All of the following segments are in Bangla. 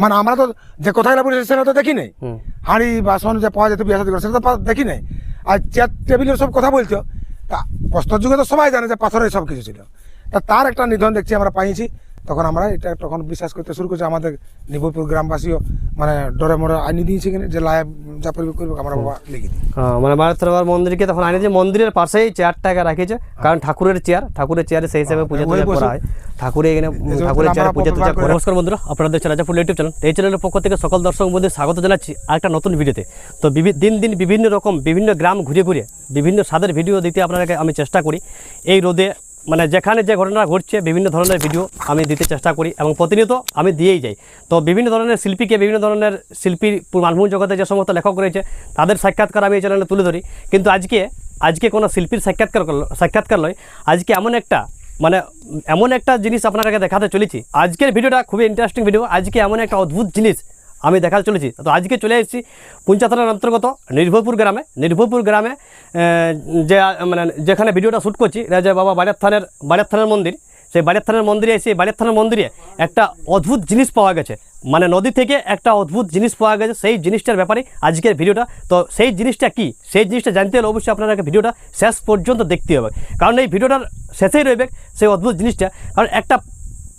মানে আমরা তো যে কথাগুলো বলেছি সেটা তো দেখি নাই। হাঁড়ি বাসন যে পাওয়া যেত বিয়ে শাদী করে সেটা তো দেখি নাই। আর চেয়ার টেবিলের সব কথা বলছো তা প্রস্তর যুগে তো সবাই জানে যে পাথরের সব কিছু ছিল। তা তার একটা নিধন দেখছি আমরা পাইছি। তখন আমরা এটা তখন বিশ্বাস করতে শুরু করছি আমাদের নিবুপুর গ্রামবাসীও মানে ডরে মরে আনি দিয়েছে কিনা যে লাইভ যা পরিবেশ করবে আমরা বাবা লিখে দিই। হ্যাঁ, মানে মারাত্মক মন্দিরকে তখন আনে যে মন্দিরের পাশেই চেয়ারটাকে রাখিছে কারণ ঠাকুরের চেয়ার ঠাকুরের চেয়ারে সেই হিসাবে পূজা ওই টুজা করা হয়। ঠাকুরে এখানে ঠাকুরের চেয়ারে পূজা টুজা করে করে- নমস্কার বন্ধুরা আপনাদের দেখছেন রাজাপুর ইউটিউব চ্যানেল এই চ্যানেলের পক্ষ থেকে সকল দর্শক বন্ধু স্বাগত জানাচ্ছি। আরেকটা নতুন ভিডিওতে। তো দিন দিন বিভিন্ন রকম বিভিন্ন গ্রাম ঘুরে ঘুরে বিভিন্ন স্বাদের ভিডিও দিতে আপনাদেরকে আমি চেষ্টা করি। এই রোদে মানে যেখানে যে ঘটনা ঘটছে, বিভিন্ন ধরনের ভিডিও আমি দিতে চেষ্টা করি এবং প্রতিনিয়ত আমি দিয়েই যাই। তো বিভিন্ন ধরনের শিল্পীকে, বিভিন্ন ধরনের শিল্পীর মানভূম জগতে যে সমস্ত লেখক রয়েছে, তাদের সাক্ষাৎকার আমি এই চ্যানেলে তুলে ধরি। কিন্তু আজকে আজকে কোনো শিল্পীর সাক্ষাৎকার সাক্ষাৎকার নয়, আজকে এমন একটা মানে এমন একটা জিনিস আপনাকে দেখাতে চলেছি। আজকের ভিডিওটা খুবই ইন্টারেস্টিং ভিডিও আজকে এমন একটা অদ্ভুত জিনিস আমি দেখাতে চলেছি। তো আজকে চলে এসেছি পুঞ্চা অন্তর্গত নির্ভরপুর গ্রামে। নির্ভরপুর গ্রামে যে মানে যেখানে ভিডিওটা শ্যুট করছি, রাজা বাবা বাড়িয়ার থানের বাড়িয়ার থানের মন্দির। সেই বাড়িয়ার থানের মন্দিরে এসে বাড়িয়ার থানের মন্দিরে একটা অদ্ভুত জিনিস পাওয়া গেছে। মানে নদী থেকে একটা অদ্ভুত জিনিস পাওয়া গেছে সেই জিনিসটার ব্যাপারে আজকের ভিডিওটা। তো সেই জিনিসটা কি? সেই জিনিসটা জানতে হলে অবশ্যই আপনারা ভিডিওটা শেষ পর্যন্ত দেখতে হবে। কারণ এই ভিডিওটার শেষেই রইবে সেই অদ্ভুত জিনিসটা। কারণ একটা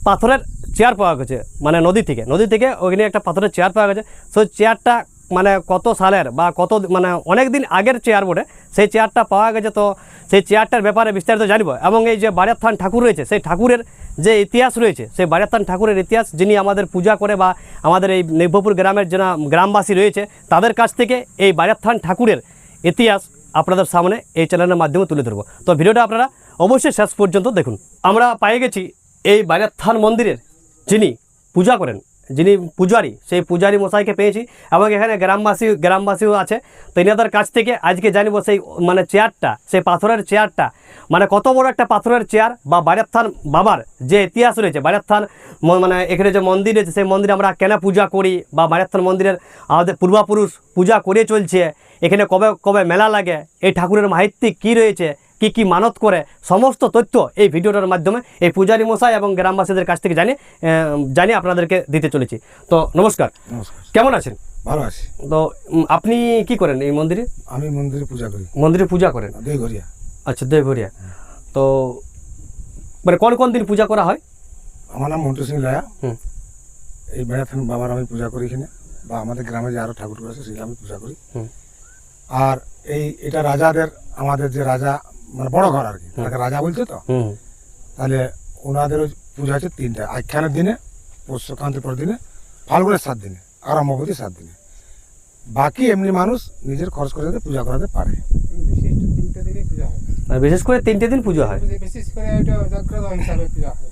পাথরের চেয়ার পাওয়া গেছে মানে নদী থেকে। নদী থেকে ওইখানে একটা পাথরের চেয়ার পাওয়া গেছে। সেই চেয়ারটা মানে কত সালের বা কত মানে অনেক দিন আগের চেয়ার বটে। সেই চেয়ারটা পাওয়া গেছে তো সেই চেয়ারটার ব্যাপারে বিস্তারিত জানব। এবং এই যে বাড়িয়ার থান ঠাকুর রয়েছে, সেই ঠাকুরের যে ইতিহাস রয়েছে, সেই বাড়িয়ার থান ঠাকুরের ইতিহাস যিনি আমাদের পূজা করে বা আমাদের এই নির্ভপুর গ্রামের যারা গ্রামবাসী রয়েছে, তাদের কাছ থেকে এই বাড়িয়ার থান ঠাকুরের ইতিহাস আপনাদের সামনে এই চ্যানেলের মাধ্যমে তুলে ধরবো। তো ভিডিওটা আপনারা অবশ্যই শেষ পর্যন্ত দেখুন। আমরা পাই গেছি এই বাজারথান মন্দিরের যিনি পূজা করেন, যিনি পূজারি, সেই পূজারি মশাইকে পেয়েছি এবং এখানে গ্রামবাসী, গ্রামবাসীও আছে। তো এনাদের কাছ থেকে আজকে জানিব সেই মানে চেয়ারটা, সেই পাথরের চেয়ারটা। মানে কত বড় একটা পাথরের চেয়ার বা বাজারথান বাবার যে ইতিহাস রয়েছে বাজারথান ম- মানে এখানে যে মন্দির রয়েছে, সেই মন্দিরে আমরা কেন পূজা করি বা বাজারথান মন্দিরের আমাদের পূর্বাপুরুষ পূজা করে চলছে। এখানে কবে কবে মেলা লাগে, এই ঠাকুরের মাহিত্যিক কী রয়েছে কি কি মানত করে সমস্ত তথ্য এই ভিডিওটার মাধ্যমে এই পূজারী মশাই এবং গ্রামবাসীদের কাছ থেকে জানি জানি আপনাদেরকে দিতে চলেছি। তো নমস্কার। নমস্কার। কেমন আছেন? ভালো আছি। তো আপনি কি করেন এই মন্দিরে? আমি মন্দিরে পূজা করি। মন্দিরে পূজা করেন? দুই আচ্ছা দেবঘরিয়া তো মানে কোন কোন দিন পূজা করা হয়? আমার নাম মন্টু সিং লায়া হুম। এই বেড়াথান বাবার আমি পূজা করি এখানে। বা আমাদের গ্রামে যে আরও ঠাকুর আছে সেগুলো আমি পূজা করি। হুম। আর এই এটা রাজাদের আমাদের যে রাজা মানে বড় ঘর আর কি। তাকে রাজা বলছে তো। তাহলে ওনাদের ওই পূজা হচ্ছে তিনটা। আখ্যানের দিনে পৌষ সংক্রান্তির পর দিনে ফাল্গুনের সাত দিনে আর অম্বতী সাত দিনে। বাকি এমনি মানুষ নিজের খরচ করে যাতে পূজা করাতে পারে। হয়। মানে বিশেষ করে তিনটে দিন পুজো হয়। বিশেষ করে এটা জাগ্রত হিসাবে পূজা হয়।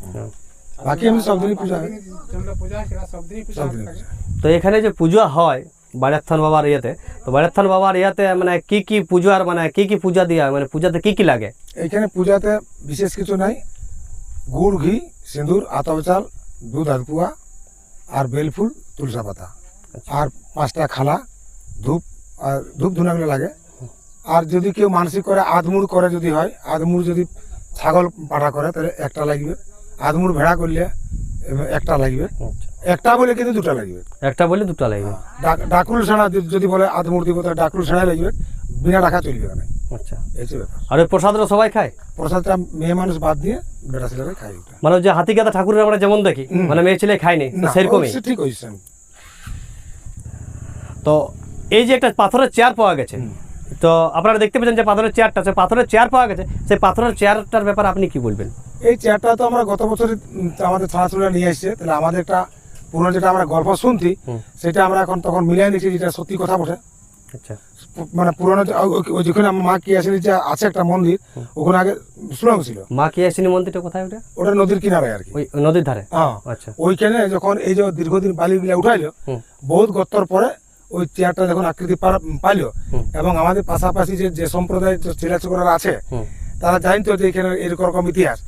বাকি এমনি সব দিনই পূজা হয়। তো এখানে যে পুজো হয় বাজারথান বাবার ইয়েতে তো বাজারথান বাবার ইয়েতে মানে কি কি পূজার মানে কি কি পূজা দেওয়া হয় মানে পূজাতে কি কি লাগে এইখানে পূজাতে বিশেষ কিছু নাই গুড় ঘি সিঁদুর আতপ চাল দুধ আধপুয়া আর বেলফুল তুলসা পাতা আর পাঁচটা খালা ধূপ আর ধূপ ধুনাগুলো লাগে আর যদি কেউ মানসিক করে আধমুড় করে যদি হয় আধমুড় যদি ছাগল পাঠা করে তাহলে একটা লাগবে আধমুড় ভেড়া করলে এবার একটা লাগবে একটা বলে কিন্তু দুটা লাগবে। একটা বলে দুটো লাগবে। ডাক- ডাকুল ছাড়া যদি- বলে দিব তাহলে ডাকুল ছাড়াই লাগবে বিনা রাখা চলবে না আচ্ছা। আর ওই প্রসাদটা সবাই খায়? প্রসাদটা মেয়ে মানুষ বাদ দিয়ে বেটা ছেলেরা ওটা। মানে যে হাতি গাদা ঠাকুরের আমরা যেমন দেখি মানে মেয়ে ছেলে খায়নি না, সেরকমই? ঠিক হয়েছে। তো এই যে একটা পাথরের চেয়ার পাওয়া গেছে তো আপনারা দেখতে পেয়েছেন যে পাথরের চেয়ারটা সে পাথরের চেয়ার পাওয়া গেছে সেই পাথরের চেয়ারটার ব্যাপারে আপনি কি বলবেন? এই চেয়ারটা তো আমরা গত বছর আমাদের থানাচুরা নিয়ে এসেছে তাহলে আমাদের একটা পুরো যেটা আমরা গল্প শুনছি সেটা আমরা এখন তখন মিলিয়ে নিচ্ছি যেটা সত্যি কথা বটে আচ্ছা মানে পুরোনো যেখানে মা কি আসেনি যে আছে একটা মন্দির ওখানে আগে সুরঙ্গ ছিল মা কি আসেনি মন্দিরটা কোথায় ওটা ওটা নদীর কিনারে আর কি নদীর ধারে হ্যাঁ আচ্ছা ওইখানে যখন এই যে দীর্ঘদিন বালিগুলা উঠাইলো বহুত গত্তর পরে ওই চেয়ারটা যখন আকৃতি পাইলো এবং আমাদের পাশাপাশি যে যে সম্প্রদায় ছেলে ছোকরা আছে তারা জানতো যে এখানে এরকম ইতিহাস।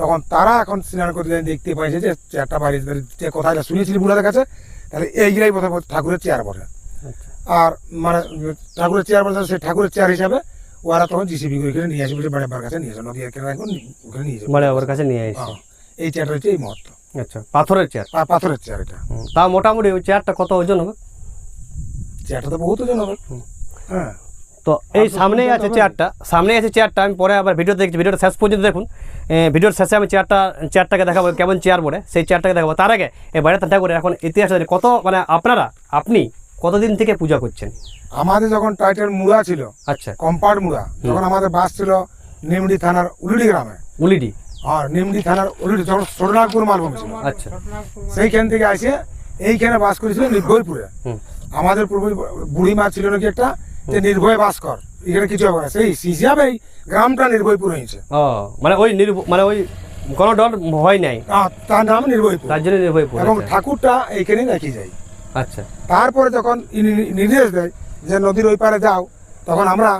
তখন তারা এখন স্নান করতে দেখতে পাইছে যে চেয়ারটা বাড়ি যে কথাটা শুনেছিলি বুড়াদের কাছে তাহলে এইগুলাই বোধহয় ঠাকুরের চেয়ার বটে আচ্ছা। আর মানে ঠাকুরের চেয়ার বলতে সেই ঠাকুরের চেয়ার হিসাবে ওরা তখন জিসিবি করে নিয়ে আসবে বাড়ি বার কাছে নিয়ে আসে নদী ওখানে নিয়ে যাবে। মানে ওর কাছে নিয়ে এসেছি হ্যাঁ, এই চেয়ারটা হচ্ছে এই মহত্ব আচ্ছা পাথরের চেয়ার? পাথরের চেয়ার এটা। তা মোটামুটি ওই চেয়ারটা কত ওজন হবে? চেয়ারটা তো বহুত ওজন হবে। হ্যাঁ। তো এই সামনেই আছে চেয়ারটা সামনেই আছে চেয়ারটা আমি পরে আবার ভিডিও দেখছি ভিডিওটা শেষ পর্যন্ত দেখুন। ভিডিওর শেষে আমি চেয়ারটা চেয়ারটাকে দেখাবো কেমন চেয়ার পড়ে সেই চেয়ারটাকে দেখাবো। তার আগে এই বাড়িতে ঠাকুরের এখন ইতিহাস কত মানে আপনারা আপনি কতদিন থেকে পূজা করছেন? আমাদের যখন টাইটেল মুড়া ছিল আচ্ছা। কম্পাউন্ড মুড়া তখন আমাদের বাস ছিল নিমডি থানার উলুডি গ্রামে। উলিডি? আর নিমডি থানার উলুডি যখন ছোটনাগপুর মালভূমি ছিল। আচ্ছা। সেইখান থেকে আসে এইখানে বাস করেছিল নির্ভয়পুরে আমাদের পূর্ব বুড়ি মা ছিল নাকি একটা যে নির্ভয় বাস কর। এখানে কিছু হবে না সেই হিসাবেই গ্রামটা নির্ভয়পুর হয়েছে। ও মানে ওই নির্ভ মানে ওই কোনো ডর ভয় নাই? তার নাম নির্ভয়পুর তার জন্য নির্ভয়পুর এবং আচ্ছা। ঠাকুরটা রেখে আচ্ছা। তারপরে যখন নির্দেশ দেয় যে নদীর ওই পারে যাও তখন আমরা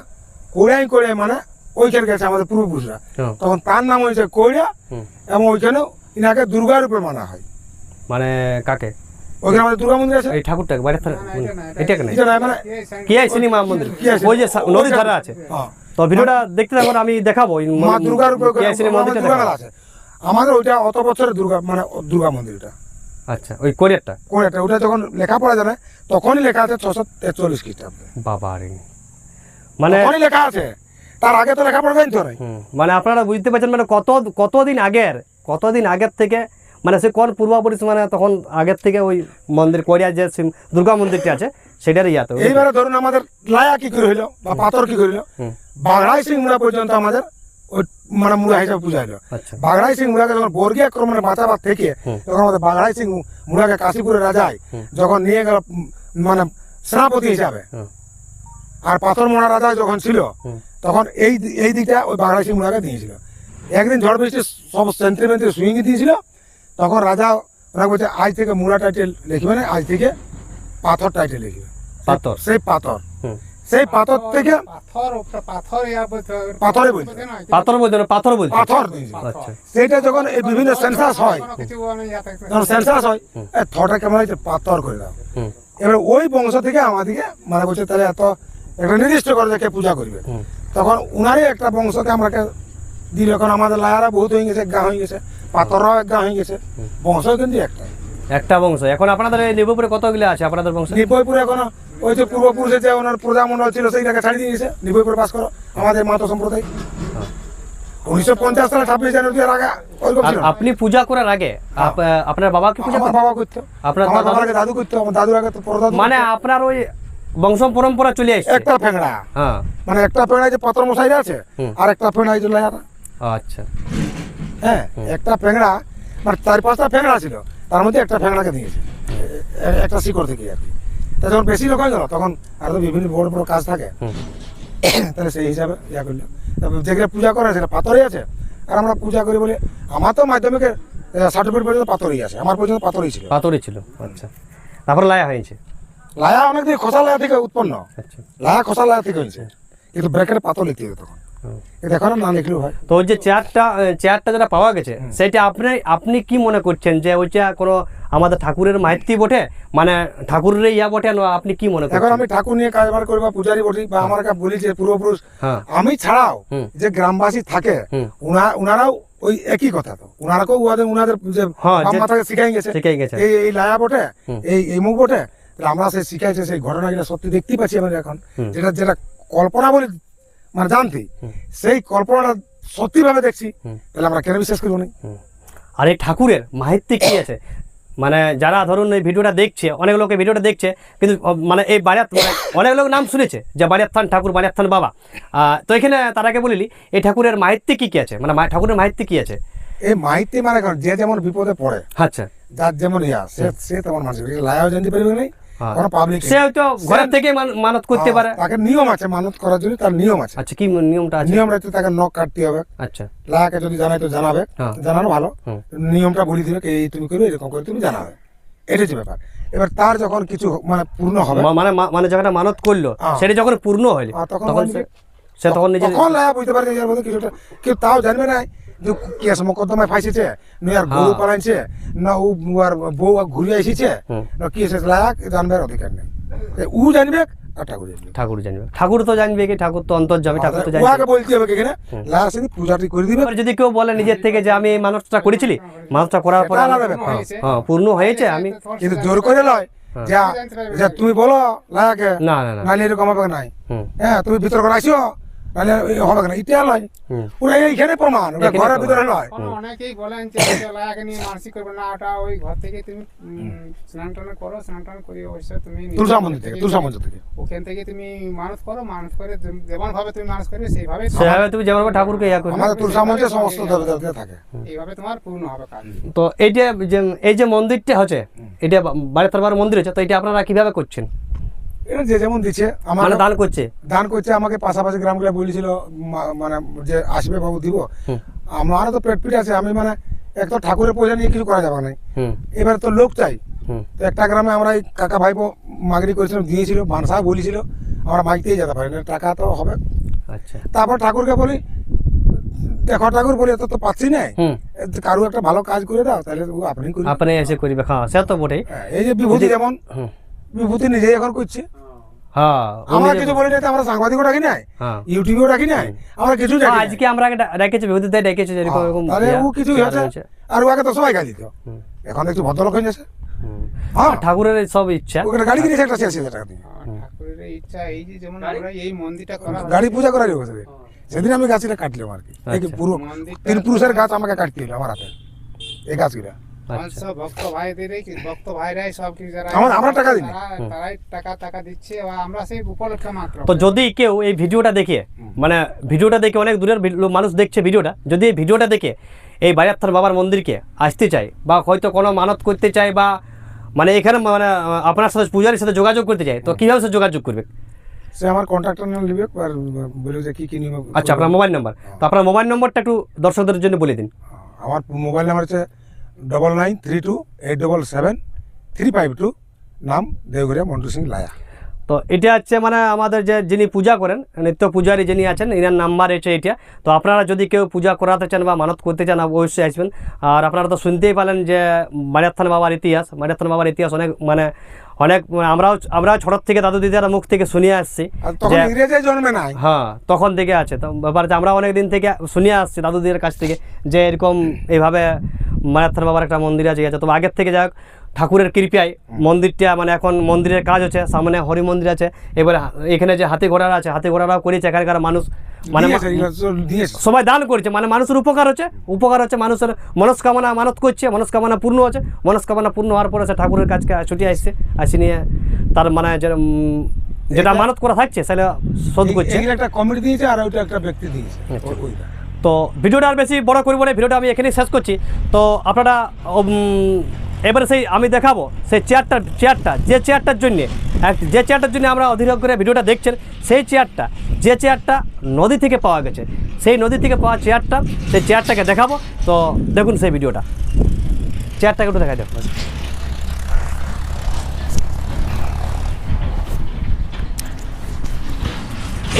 কোড়াই করে মানে ওইখানে গেছে আমাদের পূর্বপুরুষরা। তখন তার নাম হয়েছে হুম। এবং ওইখানেও ইনাকে দুর্গা রূপে মানা হয়। মানে কাকে? ওইখানে আমাদের দুর্গা মন্দির আছে? এই ঠাকুরটাকে না, এটা কেন এটা মানে কি আছে মা মন্দির? ওই যে ধারে আছে। হ্যাঁ। তো ভিডিওটা দেখতে থাকুন আমি দেখাবো। মা দুর্গা রূপে কি আছে আমাদের মন্দিরটা আছে। আমাদের ওইটা অত বছরের দুর্গা মানে দুর্গা মন্দিরটা। আচ্ছা ওই কোরিয়ারটা? ওটা যখন লেখাপড়া জানে তখনই লেখা আছে ছশো তেচল্লিশ খ্রিস্টাব্দে। বাবা রে। মানে তখনই লেখা আছে। তার আগে তো লেখাপড়া জানতো না হুম, মানে আপনারা বুঝতে পারছেন মানে কত কতদিন আগের কতদিন আগের থেকে মানে সে কোন পূর্বাপরিস মানে তখন আগের থেকে ওই মন্দির কোরিয়ার যে দুর্গা মন্দিরটি আছে সেটার ইয়াতে এইবারে ধরুন আমাদের লায়া কি করে হইল বা পাথর কি করে হইল? হুম। বাগড়াই সিং মুড়া পর্যন্ত আমাদের ওই মানে মুড়া হিসাবে পূজা হইল। আচ্ছা। বাগড়াই সিং মুড়াকে যখন বর্গীয় আক্রমণে বাঁচাবার থেকে তখন আমাদের বাগড়াই সিং মুড়াকে কাশীপুরের রাজায় যখন নিয়ে গেল মানে সেনাপতি হিসাবে। আর পাথর মোড়া রাজা যখন ছিল তখন এই এই দিকটা ওই বাগড়াই সিং মুড়াকে দিয়েছিল। একদিন ঝড় বৃষ্টি সব সেন্টিমেন্টে সুইং দিয়েছিল তখন রাজা ওনাকে বলছে আজ থেকে মুড়া টাইটেল লিখবে না আজ থেকে পাথর টাইটেল লিখবে। পাথর। সেই পাথর। সেই পাথর থেকে পাথর পাথর ইয়া পাথরে বলতে পাথর বলতে না, পাথর বলছে। পাথর আচ্ছা। সেইটা যখন এই বিভিন্ন সেন্সাস হয়। যখন সেন্সাস হয় এ থটা কেমন হয়েছে? পাথর করে দাও। হুম। এবার ওই বংশ থেকে আমাদেরকে মানে বলছে তাহলে এত একটা নির্দিষ্ট করে যে পূজা করবে। তখন উনারই একটা বংশকে আমরাকে দিল এখন আমাদের লায়ারা বহুত হয়ে গেছে গা হয়ে গেছে। হয়ে গেছে। বংশ কিন্তু একটা। একটা বংশ। এখন আপনাদের এই কতগুলো আছে আপনাদের বংশ? নির্ভয়পুরে এখন ওই যে পূর্বপুরুষে যে ওনার প্রজামণ্ডল ছিল সেইটাকে ছাড়িয়ে দিয়েছে। নির্ভয়পুরে বাস করো আমাদের মাতো সম্প্রদায়। উনিশশো পঞ্চাশ সালে ছাব্বিশ জানুয়ারি আগে ওইরকম আর ছিল। না। আপনি পূজা করার আগে আপনার বাবা কি পূজা বাবা করতো। আপনার দাদা- করতো আমার দাদুর আগে তো মানে আপনার ওই বংশ পরম্পরা চলে আসছে একটা ফেংড়া। হ্যাঁ। মানে একটা ফেংড়ায় যে পাথর মশাই আছে। আর একটা ফেংড়ায় যে আচ্ছা। হ্যাঁ একটা ফেংড়া মানে চার পাঁচটা ফেংড়া ছিল তার মধ্যে একটা ফেংড়াকে দিয়েছে একটা শিকড় থেকে আর কি। তা যখন বেশি লোক হয়ে গেল তখন আর তো বিভিন্ন বড় বড় কাজ থাকে। তাহলে সেই হিসাবে ইয়া করল। যেগুলো পূজা করে সেটা পাথরই আছে। আর আমরা পূজা করি বলে আমার তো মাধ্যমিকের সার্টিফিকেট পর্যন্ত পাথরই আছে আমার পর্যন্ত পাথরই ছিল। পাথরই ছিল আচ্ছা। তারপর লায়া হয়েছে? লায়া অনেকদিন খোসা লায়া থেকে উৎপন্ন। আচ্ছা। লায়া খোসা লায়া থেকে হয়েছে। কিন্তু ব্র্যাকেটে পাথর লিখতে হবে তখন। না লিখলেও হয়। তো ওই যে চেয়ারটা চেয়ারটা যেটা পাওয়া গেছে সেটা আপনি আপনি কি মনে করছেন যে ওইটা কোনো আমাদের ঠাকুরের মাহিতি বটে? মানে ঠাকুরের ইয়া বটে না আপনি কি মনে এখন আমি ঠাকুর নিয়ে কাজবার করি বা পূজারি বলি বা আমার কাছে বলি যে পূর্বপুরুষ হ্যাঁ। আমি ছাড়াও যে গ্রামবাসী থাকে উনারাও ওই একই কথা তো। উনারাকেও উনাদের উনাদের যে হ্যাঁ, মাথাকে শিখাই গেছে। শিখাই গেছে। এই এই লায়া বটে এই এই মুখ বটে আমরা সেই শিখাইছে সেই ঘটনাগুলো সত্যি দেখতেই পাচ্ছি আমরা এখন। যেটা যেটা কল্পনা বলে মানে জানতি। সেই কল্পনাটা সত্যি ভাবে দেখছি তাহলে আমরা কেন বিশ্বাস করব না? আর এই ঠাকুরের মাহিত্য কি আছে? মানে যারা ধরুন এই ভিডিওটা দেখছে অনেক লোক ভিডিওটা দেখছে কিন্তু মানে এই বাড়িয়াত মানে অনেক লোক নাম শুনেছে যে বাড়িয়াত থান ঠাকুর বাড়িয়াত থান বাবা। তো এখানে তার আগে বলিলি এই ঠাকুরের মাহিত্য কি কি আছে? মানে ঠাকুরের মাহিত্য কি আছে? এই মাহিতি মানে যে যেমন বিপদে পড়ে আচ্ছা। যার যেমন ইয়া সে সে তেমন মানুষ। লায়াও জানতে পারবে না? হ্যাঁ। পাবলিক সে হয়তো ঘরের থেকে মানত করতে পারে। তাকে নিয়ম আছে মানত করার জন্য তার নিয়ম আছে। আচ্ছা কি নিয়মটা আছে? নিয়ম রাখতে তাকে নখ কাটতে হবে। আচ্ছা। লায়াকে যদি জানাই তো জানাবে হ্যাঁ। জানানো ভালো। নিয়মটা বলে দিবে এই তুমি করবে এরকম করে তুমি জানাবে। এটা হচ্ছে ব্যাপার। এবার তার যখন কিছু মানে পূর্ণ হবে মানে মানে যখন মানত করল হ্যাঁ। সেটা যখন পূর্ণ আর তখন সে- তখন নিজের তখন লায়া বুঝতে পারে এর মধ্যে কিছুটা কেউ তাও জানবে না। কেস মোকদ্দমায় ফাঁসিছে গরু হ্যাঁ। পালাইছে না ও আর বউ ঘুরে না কি এসেছে লায়া জানবে অধিকার নেই। ও জানবে ঠাকুর জানবে। ঠাকুর তো জানবে কি? ঠাকুর তো অন্তর যাবে ঠাকুর তো জানবে। বলতে হবে এখানে? লাস্ট পূজাটি করে দিবে। যদি কেউ বলে নিজের থেকে যে আমি এই মানুষটা করেছিলি মানুষটা করার পরে। হ্যাঁ, হ্যাঁ পূর্ণ হয়েছে আমি কিন্তু জোর করে লয় যা যা তুমি বলো না না না। এরকম হবে না হুম। হ্যাঁ তুমি ভিতর করে আসিও। হবে না লয় হুম। ওরা এইখানে প্রমাণ ওটা ঘরের ভিতরে কোনো অনেকেই বলেন যে লায়াকে নিয়ে মানসিক করবে না ওটা ওই ঘর থেকে তুমি স্নান টান করো স্নান টান করি অবশ্য তুমি তুলসা মন্দির থেকে থেকে তুলসা মন্দির থেকে। ওখান থেকে তুমি মানুষ করো মানুষ করে যেমন ভাবে তুমি মানুষ করবে সেইভাবে সেভাবে তুমি যেমন ঠাকুরকে ইয়া করবে। আমাদের তুলসা মন্দিরে সমস্ত থাকে। এইভাবে তোমার পূর্ণ হবে কাজ। তো এই যে এই যে মন্দিরটা হচ্ছে এটা বাড়ি মন্দির হচ্ছে তো এটা আপনারা কীভাবে করছেন? এটা যে যেমন দিচ্ছে আমার মানে দান করছে? দান করছে আমাকে পাশাপাশি গ্রামগুলো বলেছিল মানে যে আসবে বাবু দিব। আমারও তো পেট পিট আছে আমি মানে এক তো ঠাকুরের পয়সা নিয়ে কিছু করা যাবে না এবার তো লোক চাই। তো একটা গ্রামে আমরা এই কাকা ভাইপো মাগরি করেছিলাম দিয়েছিল ভানসা বলেছিল আমরা মাইকতেই যেতে পারি না টাকা তো হবে। আচ্ছা। তারপর ঠাকুরকে বলি দেখো ঠাকুর বলি এত তো পাচ্ছি না। কারু একটা ভালো কাজ করে দাও তাহলে আপনি আপনি এসে করিবে হ্যাঁ সে তো বটেই। হ্যাঁ, এই যে বিভূতি যেমন বিভূতি নিজেই এখন করছে। আমরা কিছু বলি না তো আমরা সাংবাদিকও ডাকি নাই হ্যাঁ। ইউটিউবেও ডাকি নাই আমরা কিছু ডাকি আজকে আমরা একটা ডেকেছি বিভূতি দেয় ডেকেছি যেরকম এরকম তাহলে ও কিছু হয়েছে আর ওকে তো সবাই গাল দিত। এখন একটু ভদ্রলোক হয়ে গেছে। হ্যাঁ। ঠাকুরের সব ইচ্ছা। ওখানে গাড়ি কিনেছে একটা ছিয়াশি হাজার টাকা দিয়ে। ঠাকুরের ইচ্ছা এই যে যেমন আমরা এই মন্দিরটা করা গাড়ি পূজা সেদিন। আমি গাছটা কাটলাম আর কি। আচ্ছা। পুরো তিন পুরুষের গাছ আমাকে কাটতে হলো আমার হাতে। এই গাছগুলা। সব ভক্ত ভাইদেরই ভক্ত ভাইরাই সব কিছু যারা আমরা- আমরা টাকা দিই তারাই টাকা টাকা দিচ্ছে বা আমরা সেই উপলক্ষে মাত্র তো যদি কেউ এই ভিডিওটা দেখে মানে ভিডিওটা দেখে অনেক দূরের মানুষ দেখছে ভিডিওটা যদি এই ভিডিওটা দেখে এই বাবার মন্দিরকে আসতে চায় বা হয়তো কোনো মানত করতে চায় বা মানে এখানে মানে আপনার সাথে পূজারীর সাথে যোগাযোগ করতে চায় তো কীভাবে সে যোগাযোগ করবে? সে আমার নাম আর বলে যে কি কি নিবে আচ্ছা আপনার মোবাইল নাম্বার তো আপনার মোবাইল নম্বরটা একটু দর্শকদের জন্য বলে দিন। আমার মোবাইল নাম্বার হচ্ছে double nine three two eight double seven three five two নাম দেওঘরিয়া মন্টু সিং লায়া। তো এটা হচ্ছে মানে আমাদের যে যিনি পূজা করেন নিত্য পূজারী যিনি আছেন এনার নাম্বার হচ্ছে এটা। তো আপনারা যদি কেউ পূজা করাতে চান বা মানত করতে চান অবশ্যই আসবেন। আর আপনারা তো শুনতেই পেলেন যে মারিয়াত্থান বাবার ইতিহাস মারিয়াত্থান বাবার ইতিহাস অনেক মানে অনেক মানে আমরাও আমরাও ছোটোর থেকে দাদু দিদার মুখ থেকে শুনিয়ে আসছি জন্মে নাই। হ্যাঁ তখন থেকে আছে। তো ব্যাপার আমরা অনেক দিন থেকে শুনিয়ে আসছি দাদুদের কাছ থেকে যে এরকম এইভাবে মায়াত্থান বাবার একটা মন্দির আছে আছে? তবে আগের থেকে যাক ঠাকুরের কৃপায় মন্দিরটা মানে এখন মন্দিরের কাজ হচ্ছে সামনে হরি মন্দির আছে এবারে এখানে যে হাতি ঘোড়ারা আছে হাতি ঘোড়ারাও করেছে এখানকার মানুষ মানে সবাই দান করছে মানে মানুষের উপকার হচ্ছে উপকার হচ্ছে মানুষের মনস্কামনা মানত করছে মনস্কামনা পূর্ণ হচ্ছে মনস্কামনা পূর্ণ হওয়ার পরে সে ঠাকুরের কাজকে ছুটে আসছে আসি নিয়ে তার মানে যে, যেটা মানত করা থাকছে সেটা শোধ করছে। একটা কমিটি দিয়েছে আর ওইটা একটা ব্যক্তি দিয়েছে। আচ্ছা। তো ভিডিওটা আর বেশি বড় করব না, ভিডিওটা আমি এখানেই শেষ করছি। তো আপনারা এবারে সেই আমি দেখাবো সেই চেয়ারটা চেয়ারটা যে চেয়ারটার জন্যে যে চেয়ারটার জন্য আমরা অধীর করে ভিডিওটা দেখছেন, সেই চেয়ারটা যে চেয়ারটা নদী থেকে পাওয়া গেছে, সেই নদী থেকে পাওয়া চেয়ারটা সেই চেয়ারটাকে দেখাবো। তো দেখুন সেই ভিডিওটা। চেয়ারটাকে একটু দেখা যাক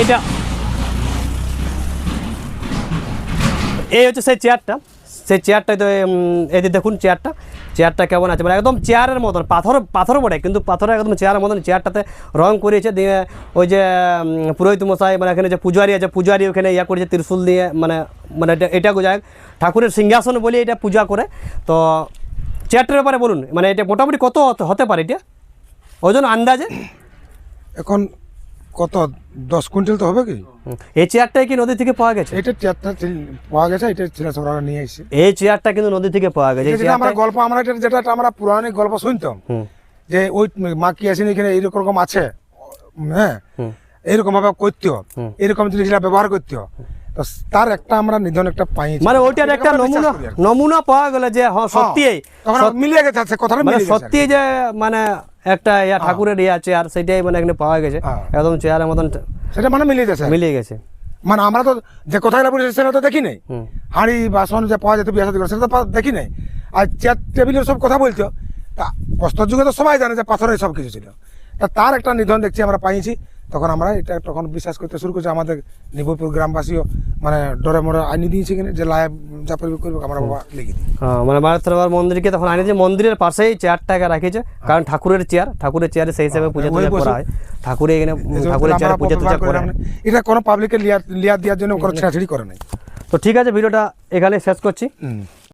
এটা এই হচ্ছে সেই চেয়ারটা সেই চেয়ারটাই তো এই যে দেখুন চেয়ারটা চেয়ারটা কেমন আছে? মানে একদম চেয়ারের মতন, পাথর পাথর বটে, কিন্তু পাথরের একদম চেয়ারের মতন চেয়ারটাতে রং করিয়েছে দিয়ে ওই যে পুরোহিত মশাই মানে এখানে যে পূজারি আছে, পূজারি ওখানে ইয়া করেছে ত্রিশূল দিয়ে মানে মানে এটা যায় ঠাকুরের সিংহাসন বলে এটা পূজা করে। তো চেয়ারটার ব্যাপারে বলুন মানে এটা মোটামুটি কত হতে- হতে পারে এটা? ওজন, আন্দাজে? এখন কত? দশ কুইন্টাল তো হবে কি? এই চেয়ারটাই কি নদী থেকে পাওয়া গেছে? এটা চেয়ারটা পাওয়া গেছে এটা ছেলে সরকার নিয়ে এসেছে এই চেয়ারটা কিন্তু নদী থেকে পাওয়া গেছে। যেটা আমরা গল্প আমরা এটা যেটা আমরা পুরাণিক গল্প শুনতাম। যে ওই মা কি আসেন এখানে এইরকম রকম আছে। হ্যাঁ? এরকম এইরকম ভাবে করতে এরকম জিনিসটা ব্যবহার করতেও। তো তার একটা আমরা নিধন একটা পাই মানে ওইটার একটা নমুনা আর। নমুনা পাওয়া গেল যে হ্যাঁ সত্যি হ্যাঁ, তখন মিলিয়ে গেছে সে কথাটা মানে আর। সত্যি যে মানে একটা ইয়া ঠাকুরের ইয়া চেয়ার সেটাই মানে এখানে পাওয়া গেছে। হ্যাঁ। একদম চেয়ারের মতন সেটা মানে মিলিয়ে গেছে। মিলিয়ে গেছে। মানে আমরা তো যে কথাগুলো বলেছি সেটা তো দেখি নাই। হাঁড়ি বাসন যে পাওয়া যেত বিয়ে করে সেটা তো দেখি নাই। আর চেয়ার টেবিলের সব কথা বলছো তা প্রস্তর যুগে তো সবাই জানে যে পাথরের সব কিছু ছিল। তা তার একটা নিধন দেখছি আমরা পাইছি তখন আমরা এটা তখন বিশ্বাস করতে শুরু করছি আমাদের নিবপুর গ্রামবাসীও মানে ডরে মরে আইনি দিয়েছে কিনা যে লাইভ যা করবে করবে আমরা বাবা লিখে দিই হ্যাঁ মানে মারাত্মবার মন্দিরকে তখন আনি যে মন্দিরের পাশেই চেয়ারটাকে রাখিছে কারণ ঠাকুরের চেয়ার ঠাকুরের চেয়ারে সেই হিসাবে পূজা ওই টুজা করা হয়। ঠাকুরে এখানে ঠাকুরের চেয়ারে পূজা টুজা করে এটা কোনো পাবলিকের লিয়ার লিয়ার দেওয়ার জন্য কোনো ছেঁড়াছিড়ি করে নাই। তো ঠিক আছে ভিডিওটা এখানে শেষ করছি।